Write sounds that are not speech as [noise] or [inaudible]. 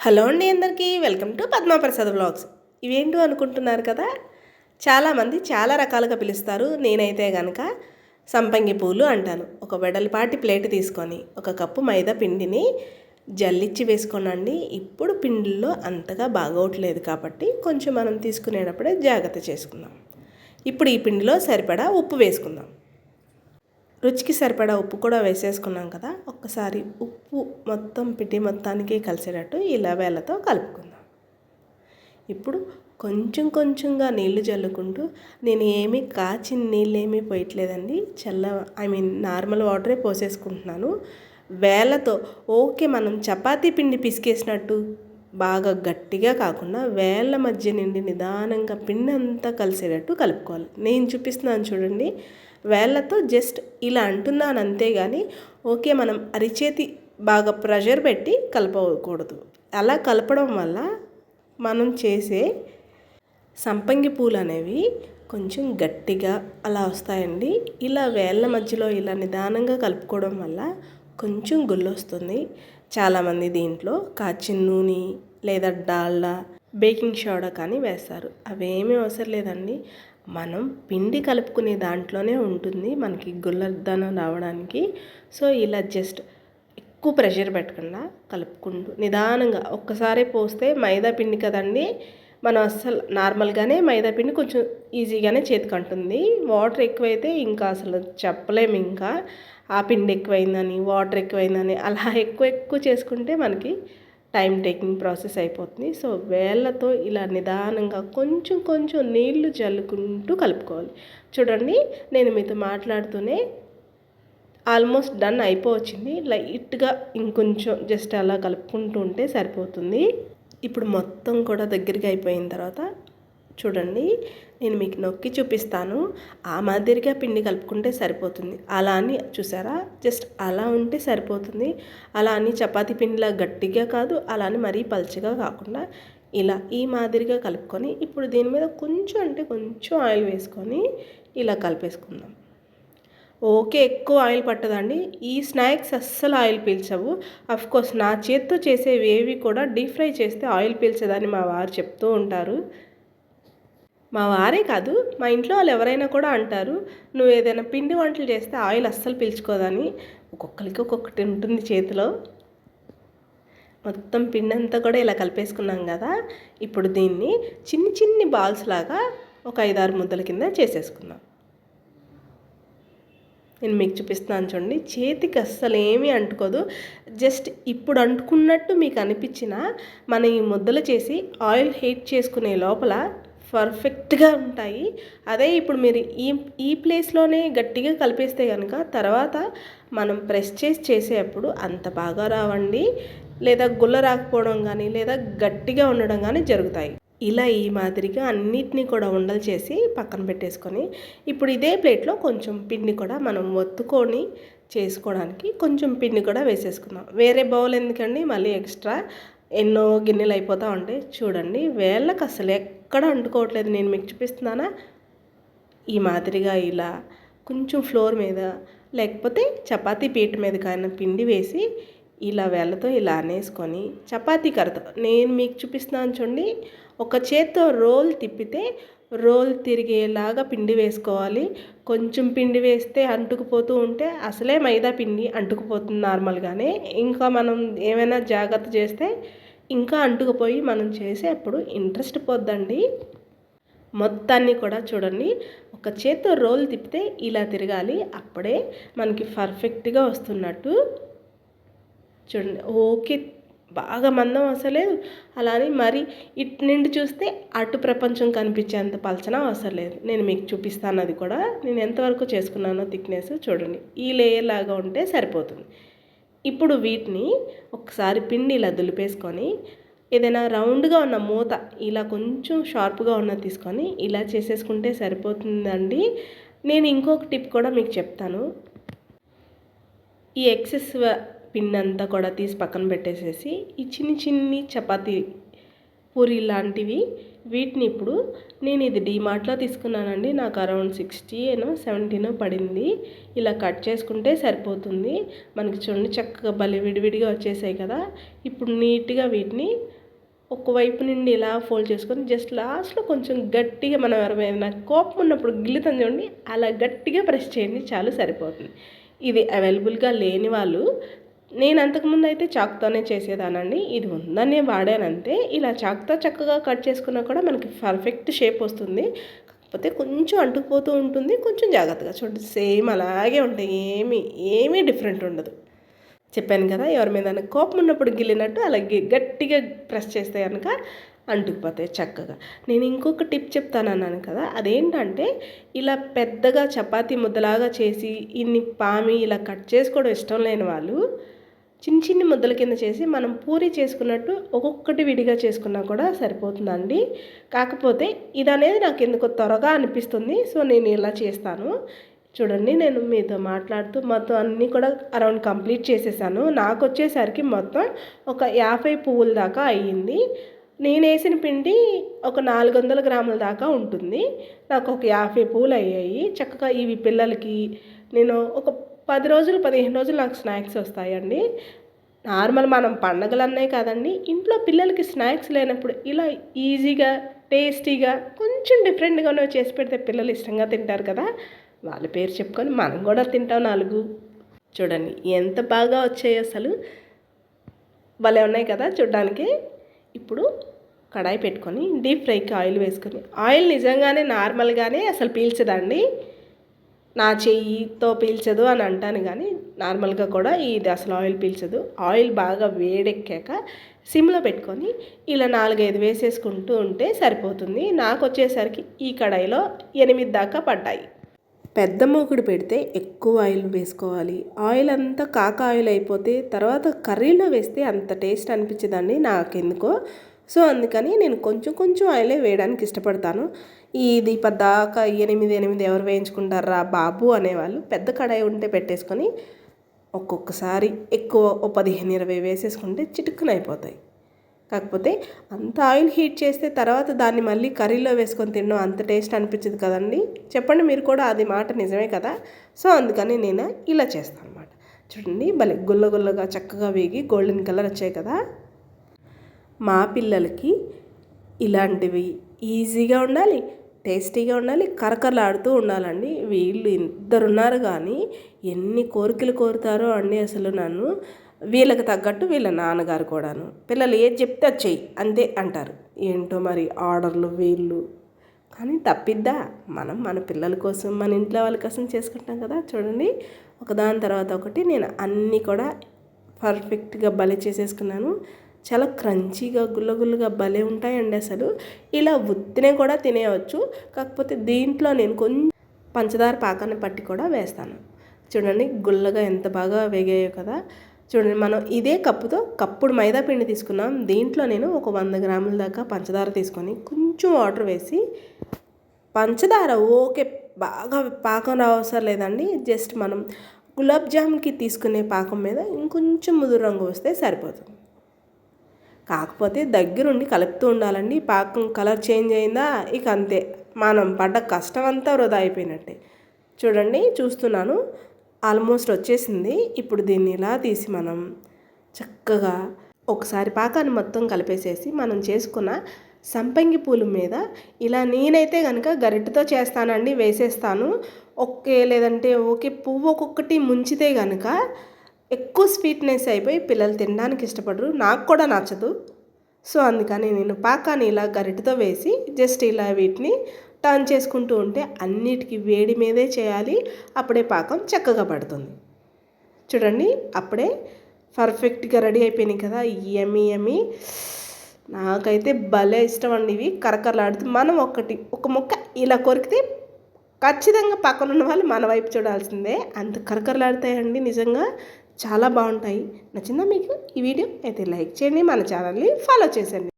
Hello అండి అందరికీ welcome to Padmaprasad blogs ఇవేంటో అనుకుంటున్నారు కదా? చాలామంది చాలా రకాలుగా పిలుస్తారు నేనైతే కనుక సంపంగి పూలు అంటాను. ఒక వెడల్పాటి ప్లేట్ తీసుకొని ఒక కప్పు మైదా పిండిని జల్లిచ్చి వేసుకోనండి. ఇప్పుడు పిండిలో అంతగా బాగోట్లేదు కాబట్టి కొంచెం మనం తీసుకునేటప్పుడే జాగ్రత్త చేసుకుందాం. ఇప్పుడు ఈ పిండిలో సరిపడా ఉప్పు వేసుకుందాం. రుచికి సరిపడా ఉప్పు కూడా వేసేసుకున్నాం కదా ఒక్కసారి ఉప్పు మొత్తం పిటి మొత్తానికి కలిసేటట్టు ఇలా వేళ్ళతో కలుపుకుందాం. ఇప్పుడు కొంచెం కొంచెంగా నీళ్ళు చల్లుకుంటూ నేను ఏమీ కాచిన నీళ్ళు ఏమీ పోయట్లేదండి చల్ల ఐ మీన్ నార్మల్ వాటరే పోసేసుకుంటున్నాను. వేలతో ఓకే మనం చపాతీ పిండి పిసికేసినట్టు బాగా గట్టిగా కాకుండా వేళ్ళ మధ్య నుండి నిదానంగా పిండి అంతా కలిసేటట్టు కలుపుకోవాలి. నేను చూపిస్తున్నాను చూడండి వేళ్ళతో జస్ట్ ఇలా అంటున్నాను అంతేగాని ఓకే మనం అరిచేతి బాగా ప్రెషర్ పెట్టి కలపకూడదు. అలా కలపడం వల్ల మనం చేసే సంపంగి పూలు అనేవి కొంచెం గట్టిగా అలా వస్తాయండి. ఇలా వేళ్ళ మధ్యలో ఇలా నిదానంగా కలుపుకోవడం వల్ల కొంచెం గుళ్ళు వస్తుంది చాలామంది దీంట్లో కాచిన నూనె లేదా డాల్డా బేకింగ్ సోడా కానీ వేస్తారు. అవేమీ అవసరం లేదండి. మనం పిండి కలుపుకునే దాంట్లోనే ఉంటుంది మనకి గుల్లదనం రావడానికి. సో ఇలా జస్ట్ ఎక్కువ ప్రెషర్ పెట్టకుండా కలుపుకుంటూ నిదానంగా ఒక్కసారి పోస్తే మైదా పిండి కదండి మనం అస్సలు నార్మల్గానే మైదా పిండి కొంచెం ఈజీగానే చేతికి అంటుంది. వాటర్ ఎక్కువైతే ఇంకా అసలు చెప్పలేము ఇంకా. ఆ పిండి ఎక్కువైందని వాటర్ ఎక్కువైందని అలా [laughs] ఎక్కువ ఎక్కువ చేసుకుంటే మనకి టైం టేకింగ్ ప్రాసెస్ అయిపోతుంది. సో వేళ్ళతో ఇలా నిదానంగా కొంచెం కొంచెం నీళ్ళు జల్లుకుంటూ కలుపుకోవాలి. చూడండి నేను మీతో మాట్లాడుతూనే ఆల్మోస్ట్ డన్ అయిపోవచ్చింది. లైట్గా ఇంకొంచెం జస్ట్ అలా కలుపుకుంటూ ఉంటే సరిపోతుంది. ఇప్పుడు మొత్తం కూడా దగ్గరికి అయిపోయిన తర్వాత చూడండి నేను మీకు నొక్కి చూపిస్తాను. ఆ మాదిరిగా పిండి కలుపుకుంటే సరిపోతుంది. అలా అని చూసారా? జస్ట్ అలా ఉంటే సరిపోతుంది. అలా అని చపాతీ పిండిలా గట్టిగా కాదు అలా అని మరీ పల్చగా కాకుండా ఇలా ఈ మాదిరిగా కలుపుకొని ఇప్పుడు దీని మీద కొంచెం అంటే కొంచెం ఆయిల్ వేసుకొని ఇలా కలిపేసుకుందాం. ఓకే ఎక్కువ ఆయిల్ పట్టదండి. ఈ స్నాక్స్ అస్సలు ఆయిల్ పీల్చవు. కోర్స్ నా చేత్తో చేసేవి ఏవి కూడా డీప్ ఫ్రై చేస్తే ఆయిల్ పీల్చదని మా వారు చెప్తూ ఉంటారు. మా వారే కాదు మా ఇంట్లో వాళ్ళు ఎవరైనా కూడా అంటారు నువ్వు ఏదైనా పిండి వంటలు చేస్తే ఆయిల్ అస్సలు పీల్చుకోదని. ఒక్కొక్కరికి ఒక్కొక్కటి ఉంటుంది చేతిలో. మొత్తం పిండి అంతా కూడా ఇలా కలిపేసుకున్నాం కదా ఇప్పుడు దీన్ని చిన్ని చిన్ని బాల్స్ లాగా ఒక ఐదారు ముద్దల కింద చేసేసుకుందాం. నేను మీకు చూపిస్తున్నాను చూడండి చేతికి అస్సలు ఏమీ అంటుకోదు. జస్ట్ ఇప్పుడు అంటుకున్నట్టు మీకు అనిపించిన మన ఈ ముద్దలు చేసి ఆయిల్ హీట్ చేసుకునే లోపల పర్ఫెక్ట్గా ఉంటాయి. అదే ఇప్పుడు మీరు ఈ ఈ ప్లేస్లోనే గట్టిగా కలిపేస్తే కనుక తర్వాత మనం ప్రెస్ చేసి చేసేటప్పుడు అంత బాగా రావండి. లేదా గుల్ల రాకపోవడం కానీ లేదా గట్టిగా ఉండడం కానీ జరుగుతాయి. ఇలా ఈ మాదిరిగా అన్నిటినీ కూడా ఉండలు చేసి పక్కన పెట్టేసుకొని ఇప్పుడు ఇదే ప్లేట్లో కొంచెం పిండి కూడా మనం ఒత్తుకొని చేసుకోవడానికి కొంచెం పిండి కూడా వేసేసుకుందాం. వేరే బౌల్ ఎందుకండి? మళ్ళీ ఎక్స్ట్రా ఎన్నో గిన్నెలు అయిపోతూ ఉంటాయి. చూడండి వేళ్ళకి అసలు ఎక్కడ అంటుకోవట్లేదు నేను మీకు చూపిస్తున్నానా? ఈ మాదిరిగా ఇలా కొంచెం ఫ్లోర్ మీద లేకపోతే చపాతీ పీట మీద కానీ పిండి వేసి ఇలా వేళ్ళతో ఇలా అనేసుకొని చపాతీ కరతో. నేను మీకు చూపిస్తున్నాను చూడండి. ఒక చేత్తో రోల్ తిప్పితే రోల్ తిరిగేలాగా పిండి వేసుకోవాలి. కొంచెం పిండి వేస్తే అంటుకుపోతూ ఉంటే అసలే మైదా పిండి అంటుకుపోతుంది నార్మల్గానే. ఇంకా మనం ఏమైనా జాగ్రత్త చేస్తే ఇంకా అంటుకుపోయి మనం చేసేప్పుడు ఇంట్రెస్ట్ పోద్దండి. మొత్తాన్ని కూడా చూడండి. ఒక చేత్తో రోల్ తిప్పితే ఇలా తిరగాలి. అప్పుడే మనకి పర్ఫెక్ట్గా వస్తున్నట్టు. చూడండి. ఓకే. బాగా మందం అసలే అలానే మరి ఇటు నుండి చూస్తే అటు ప్రపంచం కనిపించేంత పలచన అవసరం లేదు. నేను మీకు చూపిస్తాను అది కూడా. నేను ఎంతవరకు చేసుకున్నానో థిక్నెస్ చూడండి. ఈ లేయర్ లాగా ఉంటే సరిపోతుంది. ఇప్పుడు వీటిని ఒకసారి పిండి ఇలా దులిపేసుకొని ఏదైనా రౌండ్గా ఉన్న మూత ఇలా కొంచెం షార్ప్గా ఉన్న తీసుకొని ఇలా చేసేసుకుంటే సరిపోతుందండి. నేను ఇంకొక టిప్ కూడా మీకు చెప్తాను. ఈ ఎక్సెస్ పిండి అంతా కూడా తీసి పక్కన పెట్టేసేసి ఈ చిన్ని చిన్ని చపాతీ పూరి లాంటివి. వీటిని ఇప్పుడు నేను ఇది డీమార్ట్లో తీసుకున్నానండి. నాకు అరౌండ్ సిక్స్టీ ఏనో సెవెంటీనో పడింది. ఇలా కట్ చేసుకుంటే సరిపోతుంది. మనకి చూడండి చక్కగా భలే విడివిడిగా వచ్చేసాయి కదా. ఇప్పుడు నీట్గా వీటిని ఒకవైపు నుండి ఇలా ఫోల్డ్ చేసుకొని జస్ట్ లాస్ట్లో కొంచెం గట్టిగా మనం ఎవరైనా కోపం ఉన్నప్పుడు గిల్లుతాం చూడండి. అలా గట్టిగా ప్రెస్ చేయండి చాలు సరిపోతుంది. ఇది అవైలబుల్గా లేని వాళ్ళు నేను అంతకుముందు అయితే చాక్తోనే చేసేదానండి. ఇది ఉందని వాడానంతే ఇలా చాక్తో చక్కగా కట్ చేసుకున్నా కూడా మనకి పర్ఫెక్ట్ షేప్ వస్తుంది. కాకపోతే కొంచెం అంటుకుపోతూ ఉంటుంది. కొంచెం జాగ్రత్తగా చూడండి. సేమ్ అలాగే ఉంటాయి. ఏమీ ఏమీ డిఫరెంట్ ఉండదు. చెప్పాను కదా ఎవరి మీద కోపం ఉన్నప్పుడు గిల్లినట్టు అలా గట్టిగా ప్రెస్ చేస్తే కనుక అంటుకుపోతాయి చక్కగా. నేను ఇంకొక టిప్ చెప్తాను అన్నాను కదా అదేంటంటే ఇలా పెద్దగా చపాతీ ముద్దలాగా చేసి ఇన్ని పామి ఇలా కట్ చేసుకోవడం ఇష్టం లేని వాళ్ళు చిన్న చిన్ని ముద్దల కింద చేసి మనం పూరి చేసుకున్నట్టు ఒక్కొక్కటి విడిగా చేసుకున్నా కూడా సరిపోతుందండి. కాకపోతే ఇది అనేది నాకు ఎందుకు త్వరగా అనిపిస్తుంది సో నేను ఇలా చేస్తాను. చూడండి నేను మీతో మాట్లాడుతూ మొత్తం అన్నీ కూడా అరౌండ్ కంప్లీట్ చేసేసాను. నాకు వచ్చేసరికి మొత్తం ఒక యాభై పువ్వుల దాకా అయ్యింది. నేను వేసిన పిండి ఒక నాలుగు వందల గ్రాముల దాకా ఉంటుంది. నాకు ఒక యాభై పువ్వులు అయ్యాయి. చక్కగా ఇవి పిల్లలకి నేను ఒక పది రోజులు పదిహేను రోజులు నాకు స్నాక్స్ వస్తాయండి. నార్మల్ మనం పండగలన్నే అన్నాయి కదండి ఇంట్లో పిల్లలకి స్నాక్స్ లేనప్పుడు ఇలా ఈజీగా టేస్టీగా కొంచెం డిఫరెంట్గానే చేసి పెడితే పిల్లలు ఇష్టంగా తింటారు కదా వాళ్ళ పేరు చెప్పుకొని మనం కూడా తింటాం నాలుగు. చూడండి ఎంత బాగా వచ్చాయి అసలు. భలే ఉన్నాయి కదా చూడడానికి. ఇప్పుడు కడాయి పెట్టుకొని డీప్ ఫ్రైకి ఆయిల్ వేసుకొని ఆయిల్ నిజంగానే నార్మల్గానే అసలు పీల్చదండి. నా చెయ్యితో పీల్చదు అని అంటాను కానీ నార్మల్గా కూడా ఇది అసలు ఆయిల్ పీల్చదు. ఆయిల్ బాగా వేడెక్కాక సిమ్లో పెట్టుకొని ఇలా నాలుగైదు వేసేసుకుంటూ ఉంటే సరిపోతుంది. నాకు వచ్చేసరికి ఈ కడాయిలో ఎనిమిది దాకా పడ్డాయి. పెద్ద మూకుడు పెడితే ఎక్కువ ఆయిల్ వేసుకోవాలి. ఆయిల్ అంతా కాక ఆయిల్ అయిపోతే తర్వాత కర్రీలో వేస్తే అంత టేస్ట్ అనిపించదండి నాకెందుకో. సో అందుకని నేను కొంచెం కొంచెం ఆయిలే వేయడానికి ఇష్టపడతాను. ఇది దాకా ఎనిమిది ఎనిమిది ఎవరు వేయించుకుంటారా బాబు అనేవాళ్ళు పెద్ద కడాయి ఉంటే పెట్టేసుకొని ఒక్కొక్కసారి ఎక్కువ ఓ పదిహేను ఇరవై వేసేసుకుంటే చిటుక్కున అయిపోతాయి. కాకపోతే అంత ఆయిల్ హీట్ చేస్తే తర్వాత దాన్ని మళ్ళీ కర్రీలో వేసుకొని తినడం అంత టేస్ట్ అనిపించదు కదండి. చెప్పండి మీరు కూడా అది మాట నిజమే కదా? సో అందుకని నేను ఇలా చేస్తాను అనమాట చూడండి భలే గుల్ల గుల్లగా చక్కగా వేగి గోల్డెన్ కలర్ వచ్చాయి కదా? మా పిల్లలకి ఇలాంటివి ఈజీగా ఉండాలి టేస్టీగా ఉండాలి కరకరలాడుతూ ఉండాలండి. వీళ్ళు ఇద్దరున్నారు కానీ ఎన్ని కోరికలు కోరుతారో అండి అసలు నన్ను. వీళ్ళకి తగ్గట్టు వీళ్ళ నాన్నగారు కూడాను. పిల్లలు ఏది చెప్తే అది చెయ్యి అంతే అంటారు. ఏంటో మరి ఆర్డర్లు వీళ్ళు. కానీ తప్పిద్దా? మనం మన పిల్లల కోసం మన ఇంట్లో వాళ్ళ కోసం చేసుకుంటాం కదా చూడండి. ఒకదాని తర్వాత ఒకటి నేను అన్నీ కూడా పర్ఫెక్ట్గా బలి చేసేసుకున్నాను. చాలా క్రంచీగా గుల్లగుల్లగా భలే ఉంటాయండి అసలు. ఇలా ఉత్తినే కూడా తినేయవచ్చు కాకపోతే దీంట్లో నేను కొంచెం పంచదార పాకాన్ని పట్టి కూడా వేస్తాను. చూడండి గుల్లగా ఎంత బాగా వేగాయో కదా. చూడండి మనం ఇదే కప్పుతో కప్పుడు మైదా పిండి తీసుకున్నాం. దీంట్లో నేను ఒక వంద గ్రాముల దాకా పంచదార తీసుకొని కొంచెం వాటర్ వేసి పంచదార ఓకే బాగా పాకం అవసరం లేదండి. జస్ట్ మనం గులాబ్ జామ్కి తీసుకునే పాకం మీద ఇంకొంచెం ముదురు రంగు వస్తే సరిపోతుంది. కాకపోతే దగ్గరుండి కలుపుతూ ఉండాలండి. పాకం కలర్ చేంజ్ అయిందా ఇక అంతే. మనం పడ్డ కష్టం అంతా వృధా అయిపోయినట్టే. చూడండి చూస్తున్నాను. ఆల్మోస్ట్ వచ్చేసింది. ఇప్పుడు దీన్ని ఇలా తీసి మనం చక్కగా ఒకసారి పాకాన్ని మొత్తం కలిపేసేసి మనం చేసుకున్న సంపంగి పూల మీద ఇలా నేనైతే కనుక గరిటతో చేస్తానండి వేసేస్తాను. ఒకే లేదంటే ఒకే పువ్వు ఒక్కొక్కటి ముంచితే కనుక ఎక్కువ స్వీట్నెస్ అయిపోయి పిల్లలు తినడానికి ఇష్టపడరు. నాకు కూడా నచ్చదు. సో అందుకని నేను పాకాన్ని ఇలా గరిటతో వేసి జస్ట్ ఇలా వీటిని టర్న్ చేసుకుంటూ ఉంటే అన్నిటికీ వేడి మీదే చేయాలి. అప్పుడే పాకం చక్కగా పడుతుంది. చూడండి అప్పుడే పర్ఫెక్ట్గా రెడీ అయిపోయినాయి కదా. ఎమి ఎమి నాకైతే భలే ఇష్టం అండి ఇవి. కరకరలాడుతూ మనం ఒకటి ఒక ముక్క ఇలా కొరికితే ఖచ్చితంగా పక్కన ఉన్న వాళ్ళు మన వైపు చూడాల్సిందే. అంత కరకరలాడతాయండి నిజంగా. చాలా బాగుంటాయి. నచ్చిందా మీకు ఈ వీడియో? అయితే లైక్ చేయండి మన ఛానల్ని ఫాలో చేసండి